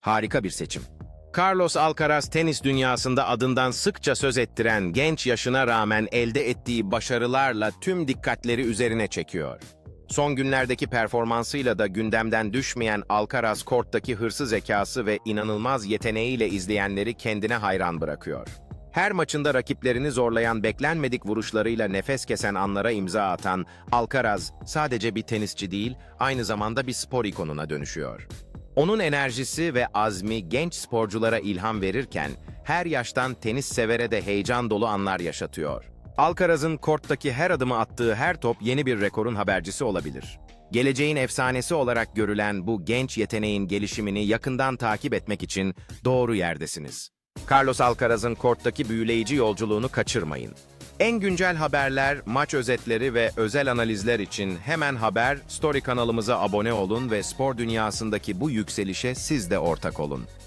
Harika bir seçim. Carlos Alcaraz tenis dünyasında adından sıkça söz ettiren genç yaşına rağmen elde ettiği başarılarla tüm dikkatleri üzerine çekiyor. Son günlerdeki performansıyla da gündemden düşmeyen Alcaraz korttaki hırsı zekası ve inanılmaz yeteneğiyle izleyenleri kendine hayran bırakıyor. Her maçında rakiplerini zorlayan beklenmedik vuruşlarıyla nefes kesen anlara imza atan Alcaraz sadece bir tenisçi değil, aynı zamanda bir spor ikonuna dönüşüyor. Onun enerjisi ve azmi genç sporculara ilham verirken her yaştan tenis severe de heyecan dolu anlar yaşatıyor. Alcaraz'ın korttaki her adımı attığı her top yeni bir rekorun habercisi olabilir. Geleceğin efsanesi olarak görülen bu genç yeteneğin gelişimini yakından takip etmek için doğru yerdesiniz. Carlos Alcaraz'ın korttaki büyüleyici yolculuğunu kaçırmayın. En güncel haberler, maç özetleri ve özel analizler için hemen haber, Story kanalımıza abone olun ve spor dünyasındaki bu yükselişe siz de ortak olun.